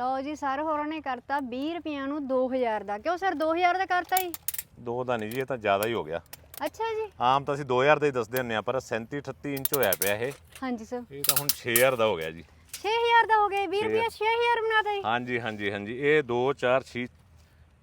ਲਓ ਜੀ ਸਰ ਹੋਰਾਂ ਨੇ ਕਰਤਾ 20 ਰੁਪਈਆਂ ਨੂੰ 2000 ਦਾ। ਕਿਉਂ ਸਰ 2000 ਦਾ ਕਰਤਾ ਜੀ? ਦੋ ਦਾ ਨਹੀਂ ਜੀ ਇਹ ਤਾਂ ਜ਼ਿਆਦਾ ਹੀ ਹੋ ਗਿਆ। ਅੱਛਾ ਜੀ। ਆਮ ਤਾਂ ਅਸੀਂ 2000 ਦਾ ਹੀ ਦੱਸਦੇ ਹੁੰਨੇ ਆ ਪਰ 37 38 ਇੰਚ ਹੋਇਆ ਪਿਆ ਇਹ। ਹਾਂਜੀ ਸਰ। ਇਹ ਤਾਂ ਹੁਣ 6000 ਦਾ ਹੋ ਗਿਆ ਜੀ। 6000 ਦਾ ਹੋ ਗਿਆ 20 ਰੁਪਏ 6000 ਬਣਾਤਾ ਜੀ। ਹਾਂਜੀ ਹਾਂਜੀ ਹਾਂਜੀ ਇਹ 2 4 6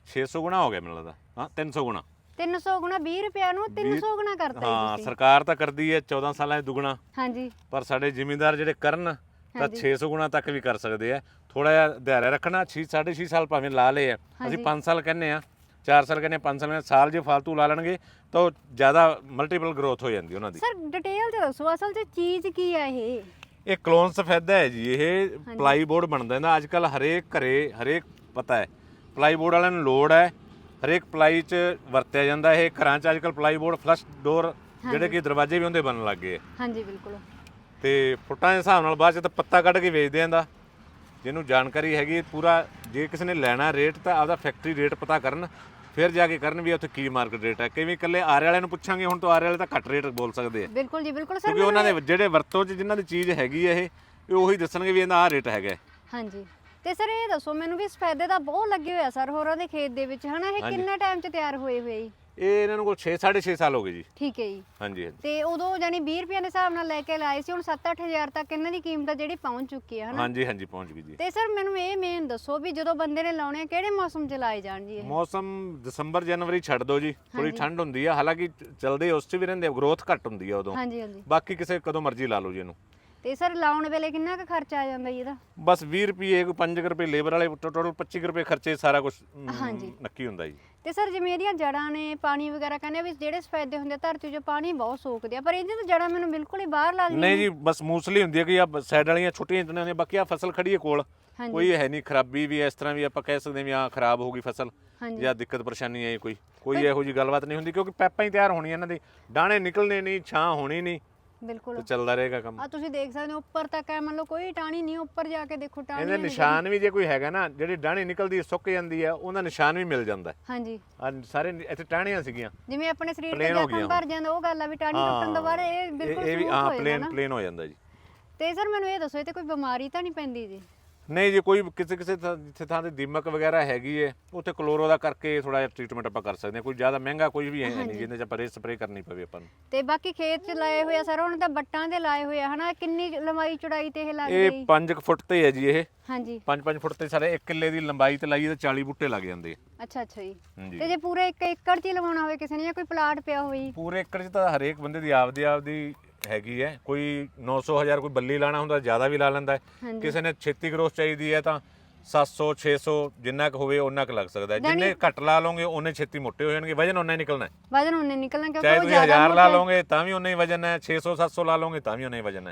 600 ਗੁਣਾ ਹੋ ਗਿਆ ਮੈਨੂੰ ਲੱਗਦਾ। ਹਾਂ 300 ਗੁਣਾ। 300 ਗੁਣਾ 20 ਰੁਪਿਆ ਨੂੰ 300 ਗੁਣਾ ਕਰਤਾ ਜੀ ਹਾਂ ਸਰਕਾਰ ਤਾਂ ਕਰਦੀ ਹੈ 14 ਸਾਲਾਂ 'ਚ ਦੁੱਗਣਾ। ਹਾਂਜੀ। ਪਰ ਸਾਡੇ ਜ਼ਿਮੀਂਦਾਰ ਜਿਹੜੇ ਕਰਨ ਤਾਂ ਹਾਂਜੀ। 600 ਗੁਣਾ ਤੱਕ ਵੀ ਕਰ ਸਕਦੇ ਆ। ਥੋੜਾ ਜਿਹਾ ਧਿਆਨ ਰੱਖਣਾ 6 6.5 ਸਾਲ ਭਾਵੇਂ ਲਾ ਲਏ ਆ। ਅਸੀਂ ਹਾਂਜੀ। 5 ਸਾਲ ਕਹਿੰਨੇ ਆ 4 ਸਾਲ ਕਹਿੰਨੇ 5 ਸਾਲ ਕਹਿੰਦੇ ਸਾਲ ਜੇ ਫालतू ਲਾ ਲੈਣਗੇ ਤਾਂ ਉਹ ਜ਼ਿਆਦਾ ਮਲਟੀਪਲ ਗਰੋਥ ਹੋ ਜਾਂਦੀ ਉਹਨਾਂ ਦੀ। ਸਰ ਡਿਟੇਲ ਤੇ ਦੱਸੋ ਅਸਲ 'ਚ ਚੀਜ਼ ਕੀ ਆ ਇਹ? ਇਹ ਕਲੋਨ ਸਫੈਦਾ ਹੈ ਜੀ ਇਹ ਪਲਾਈ ਬੋਰਡ ਬਣਦਾ ਇਹਦਾ ਅੱਜ ਕੱਲ ਹਰੇਕ ਘਰੇ ਹਰੇਕ ਪਤਾ ਹੈ ਪਲਾਈ ਬੋਰਡ ਵਾਲਿਆਂ ਨੂੰ ਲੋੜ ਹੈ ਹਰੇਕ ਪਲਾਈ 'ਚ ਵਰਤਿਆ ਜਾਂਦਾ ਇਹ ਘਰਾਂ 'ਚ ਅੱਜ ਕੱਲ ਪਲਾਈ ਬੋਰਡ ਫਲਸ਼ ਡੋਰ ਜਿਹੜੇ ਕਿ ਦਰਵਾਜ਼ੇ ਵੀ ਉਹਦੇ ਬਣਨ ਲੱਗ ਗਏ ਹਾਂਜੀ ਬਿਲਕੁਲ। ਤੇ ਫੁੱਟਾਂ ਦੇ ਹਿਸਾਬ ਨਾਲ ਬਾਅਦ 'ਚ ਤਾਂ ਪੱਤਾ ਕੱਢ ਕੇ ਵੇਚਦੇ ਆਂਦਾ ਜਿਹਨੂੰ ਜਾਣਕਾਰੀ ਹੈਗੀ ਪੂਰਾ ਜੇ ਕਿਸੇ ਨੇ ਲੈਣਾ ਰੇਟ ਤਾਂ ਆਪਦਾ ਫੈਕਟਰੀ ਰੇਟ ਪਤਾ ਕਰਨ ਫਿਰ ਜਾ ਕੇ ਕਰਨ ਵੀ ਉੱਥੇ ਕੀ ਮਾਰਕੀਟ ਰੇਟ ਹੈ। ਕਿਵੇਂ ਇਕੱਲੇ ਆਰੇ ਵਾਲਿਆਂ ਨੂੰ ਪੁੱਛਾਂਗੇ ਹੁਣ ਤਾਂ ਆਰੇ ਵਾਲੇ ਤਾਂ ਘੱਟ ਰੇਟ ਬੋਲ ਸਕਦੇ ਆ। ਬਿਲਕੁਲ ਜੀ ਬਿਲਕੁਲ ਸਰ ਕਿਉਂਕਿ ਉਹਨਾਂ ਦੇ ਜਿਹੜੇ ਵਰਤੋਂ 'ਚ ਜਿਨ੍ਹਾਂ ਦੀ ਚੀਜ਼ ਹੈਗੀ ਹੈ ਇਹ ਇਹ ਉਹੀ ਦੱਸਣਗੇ ਵੀ ਇਹਦਾ ਆਹ ਰੇਟ ਹੈਗਾ ਹੈ। ਹਾਂਜੀ। ਤੇ ਸਰ ਇਹ ਦੱਸੋ ਮੈਨੂੰ ਵੀ ਸਫੈਦੇ ਦਾ ਬਹੁਤ ਲੱਗੇ ਹੋਇਆ ਸਰ ਹੋਰਾਂ ਦੇ ਖੇਤ ਦੇ ਵਿੱਚ ਹਨਾ? ਇਹ। ਕਿੰਨਾ ਟਾਈਮ 'ਚ ਤਿਆਰ ਹੋਏ ਹੋਏ? ਜੀ ਇਹ ਇਹਨਾਂ ਨੂੰ ਕੋਲ 6 6.5 ਸਾਲ ਹੋ ਗਏ ਜੀ। ਠੀਕ ਹੈ ਜੀ। ਹਾਂਜੀ ਹਾਂਜੀ। ਤੇ ਉਦੋਂ ਜਾਨੀ 20 ਰੁਪਏ ਦੇ ਹਿਸਾਬ ਨਾਲ ਲੈ ਕੇ ਲਾਏ ਸੀ ਹੁਣ 7-8000 ਤੱਕ ਇਹਨਾਂ ਦੀ ਕੀਮਤ ਆ ਜਿਹੜੀ ਪਹੁੰਚ ਚੁੱਕੀ ਹੈ ਹਨਾ? ਹਾਂਜੀ ਹਾਂਜੀ ਪਹੁੰਚ ਗਈ ਜੀ। ਤੇ ਸਰ ਮੈਨੂੰ ਇਹ ਮੇਨ ਦੱਸੋ ਵੀ ਜਦੋਂ ਬੰਦੇ ਨੇ ਲਾਉਣੇ ਆ ਕਿਹੜੇ ਮੌਸਮ 'ਚ ਲਾਏ ਜਾਣ ਜੀ ਇਹ? ਮੌਸਮ ਦਸੰਬਰ ਜਨਵਰੀ ਛੱਡ ਦਿਓ ਜੀ। ਥੋੜੀ ਠੰਡ ਹੁੰਦੀ ਆ ਹਾਲਾਂਕਿ ਚਲਦੇ ਉਸ 'ਚ ਵੀ ਰਹਿੰਦੇ ਗਰੋਥ ਘੱਟ ਹੁੰਦੀ ਆ ਉਦੋਂ। ਹਾਂਜੀ ਹਾਂਜੀ। ਬਾਕੀ ਕਿਸੇ ਕਦੋਂ ਮਰਜ਼ੀ ਲਾ ਲਓ ਜੀ ਇਹਨੂੰ। ਤੇ ਸਰ ਲਾਉਣ ਵੇਲੇ ਕਿੰਨਾ ਕੁ ਖਰਚਾ ਆ ਜਾਂਦਾ ਜੀ ਇਹਦਾ? ਬਸ 20 ਰੁਪਏ ਕੋਈ 5 ਰੁਪਏ ਲੇਬਰ ਵਾਲੇ ਟੋਟਲ 25 ਰੁਪਏ ਖਰਚੇ ਸਾਰਾ ਕੁਝ ਹਾਂਜੀ। ਨੱਕੀ ਹੁੰਦਾ ਜੀ। ਤੇ ਸਰ ਜਿਵੇਂ ਇਹਦੀਆਂ ਜੜਾਂ ਨੇ ਪਾਣੀ ਵਗੈਰਾ ਕਹਿੰਦੇ ਆ ਵੀ ਜਿਹੜੇ ਸਫੈਦੇ ਹੁੰਦੇ ਆ ਧਰਤੀ 'ਚੋਂ ਪਾਣੀ ਬਹੁਤ ਸੋਕਦੇ ਆ ਪਰ ਇਹਦੀਆਂ ਤਾਂ ਜੜਾਂ ਮੈਨੂੰ ਬਿਲਕੁਲ ਹੀ ਬਾਹਰ ਲੱਗਦੀਆਂ ਨਹੀਂ ਜੀ ਬਸ ਮੂਸਲੀ ਹੁੰਦੀ ਹੈ ਕਿ ਆ ਸਾਈਡ ਵਾਲੀਆਂ ਛੋਟੀਆਂ ਜਿਹੀਆਂ ਹੁੰਦੀਆਂ ਬਾਕੀ ਆ ਫਸਲ ਖੜੀ ਹੈ ਕੋਲ। ਹਾਂਜੀ। ਕੋਈ ਹੈ ਨਹੀਂ ਖਰਾਬੀ ਵੀ ਇਸ ਤਰ੍ਹਾਂ ਵੀ ਆਪਾਂ ਕਹਿ ਸਕਦੇ ਹਾਂ ਵੀ ਆ ਖਰਾਬ ਹੋ ਗਈ ਫਸਲ ਹਾਂਜੀ। ਜਾਂ ਦਿੱਕਤ ਪਰੇਸ਼ਾਨੀ ਆਈ ਕੋਈ। ਕੋਈ ਇਹੋ ਜੀ ਗੱਲਬਾਤ ਨਹੀਂ ਹੁੰਦੀ ਕਿਉਂਕਿ ਪੈਪਾਂ ਹੀ ਤਿਆਰ ਹੋਣੀਆਂ ਇਹਨਾਂ ਦੀ। ਦਾਣੇ ਨਿਕਲਣੇ ਨਹੀਂ ਛਾਂ ਹੋਣੀ ਨਹੀਂ। ਬਿਲਕੁਲ। ਤੇ ਚੱਲਦਾ ਰਹੇਗਾ ਕੰਮ। ਆ ਤੁਸੀਂ ਦੇਖ ਸਕਦੇ ਹੋ ਉੱਪਰ ਤੱਕ ਹੈ ਮੰਨ ਲਓ ਕੋਈ ਟਾਣੀ ਨਹੀਂ ਉੱਪਰ ਜਾ ਕੇ ਦੇਖੋ ਟਾਣੀ ਇਹਦੇ ਨਿਸ਼ਾਨ ਵੀ ਜੇ ਕੋਈ ਹੈਗਾ ਨਾ ਜਿਹੜੀ ਡਾਣੀ ਨਿਕਲਦੀ ਹੈ, ਸੁੱਕ ਜਾਂਦੀ ਹੈ ਉਹਦਾ ਨਿਸ਼ਾਨ ਵੀ ਮਿਲ ਜਾਂਦਾ। ਹੈ ਹਾਂਜੀ। ਆ ਸਾਰੇ ਇੱਥੇ ਟਾਹਣੀਆਂ ਸੀਗੀਆਂ। ਜਿਵੇਂ ਆਪਣੇ ਸਰੀਰ ਤੇ Plain ਹੋ ਜ਼ਖਮ ਗਈਆਂ ਭਰ ਜਾਂਦਾ ਉਹ ਗੱਲ ਆ ਵੀ ਟਾਣੀ ਟੁੱਟਣ ਤੋਂ ਬਾਅਦ ਇਹ ਇਹ ਬਿਲਕੁਲ ਇਹ ਵੀ smooth ਹਾਂ ਹੋ ਜਾਂਦਾ ਪਲੇਨ ਨਾ। ਪਲੇਨ ਹੋ ਜਾਂਦਾ ਜੀ। ਤੇ ਸਰ ਮੈਨੂੰ ਇਹ ਦੱਸੋ ਇਹ ਤੇ ਕੋਈ ਬਿਮਾਰੀ ਤਾਂ ਨਹੀਂ ਪੈਂਦੀ ਜੀ? ਨਹੀਂ ਜੀ ਕੋਈ ਕਿਸੇ ਕਿਸੇ ਥਾਂ ਜਿੱਥੇ ਥਾਂ ਤੇ ਦੀਮਕ ਵਗੈਰਾ ਹੈਗੀ ਹੈ ਉੱਥੇ ਕਲੋਰੋ ਦਾ ਕਰਕੇ ਥੋੜਾ ਜਿਹਾ ਟ੍ਰੀਟਮੈਂਟ ਆਪਾਂ ਕਰ ਸਕਦੇ ਹਾਂ। ਕੋਈ ਜ਼ਿਆਦਾ ਮਹਿੰਗਾ ਕੋਈ ਵੀ ਹੈ ਨਹੀਂ ਜਿਹਦੇ ਚ ਆਪਾਂ ਰੇ ਸਪਰੇ ਕਰਨੀ ਪਵੇ ਆਪਾਂ ਨੂੰ। ਤੇ ਬਾਕੀ ਖੇਤ 'ਚ ਲਾਏ ਹੋਏ ਆ ਸਰ ਹੁਣ ਤਾਂ ਬੱਟਾਂ ਦੇ ਲਾਏ ਹੋਏ ਆ ਹਨਾ? ਕਿੰਨੀ ਲੰਬਾਈ ਚੌੜਾਈ ਤੇ ਇਹ ਲੱਗ ਇਹ ਗਈ? 5 ਫੁੱਟ ਤੇ ਹੈ ਜੀ ਇਹ। ਹਾਂਜੀ। 5-5 ਫੁੱਟ ਤੇ ਸਾਰੇ 1 ਕਿੱਲੇ ਦੀ ਲੰਬਾਈ ਤੇ ਲਾਈਏ ਤਾਂ 40 ਬੂਟੇ ਲੱਗ ਜਾਂਦੇ ਆ। ਅੱਛਾ ਅੱਛਾ ਜੀ। ਹਾਂਜੀ। ਤੇ ਜੇ ਪੂਰੇ 1 ਏਕੜ 'ਚ ਹੀ ਲਵਾਉਣਾ ਹੋਵੇ ਕਿਸੇ ਨੇ ਜਾਂ ਕੋਈ ਪਲਾਟ ਪਿਆ ਜੀ? ਪੂਰੇ ਏਕੜ 'ਚ ਤਾਂ ਹਰੇਕ ਬੰਦੇ ਦੀ ਆਪਦੀ ਆਪਦੀ ਹੈਗੀ ਹੈ। ਕੋਈ 900 ਹਜ਼ਾਰ ਕੋਈ ਬੱਲੀ ਲਾਣਾ ਹੁੰਦਾ ਜ਼ਿਆਦਾ ਵੀ ਲਾ ਲੈਂਦਾ ਹੈ। ਹਾਂਜੀ। ਕਿਸੇ ਨੇ ਛੇਤੀ ਗਰੋਥ ਚਾਹੀਦੀ ਹੈ ਤਾਂ 700 600 ਜਿੰਨਾ ਕੁ ਹੋਵੇ ਉਹਨਾਂ ਕੁ ਲੱਗ ਸਕਦਾ ਹੈ। ਜਿੰਨੇ ਘੱਟ ਲਾ ਲਓਗੇ ਉਹਨੇ ਛੇਤੀ ਮੋਟੇ ਹੋ ਜਾਣਗੇ। ਵਜਨ ਉਹਨਾਂ ਹੀ ਨਿਕਲਣਾ ਹੈ। ਵਜਨ ਉਹਨੇ ਨਿਕਲਣਾ ਕਿਉਂਕਿ ਚਾਹੇ ਉਹ ਤੁਸੀਂ ਜ਼ਿਆਦਾ 1000 ਲਾ ਮੋਟੇ- ਲਓਗੇ ਤਾਂ ਵੀ ਉਨਾ ਹੀ ਵਜਨ ਹੈ। 600 700 ਲਾ ਲਓਗੇ ਤਾਂ ਵੀ ਉਨਾ ਹੀ ਵਜਨ ਹੈ।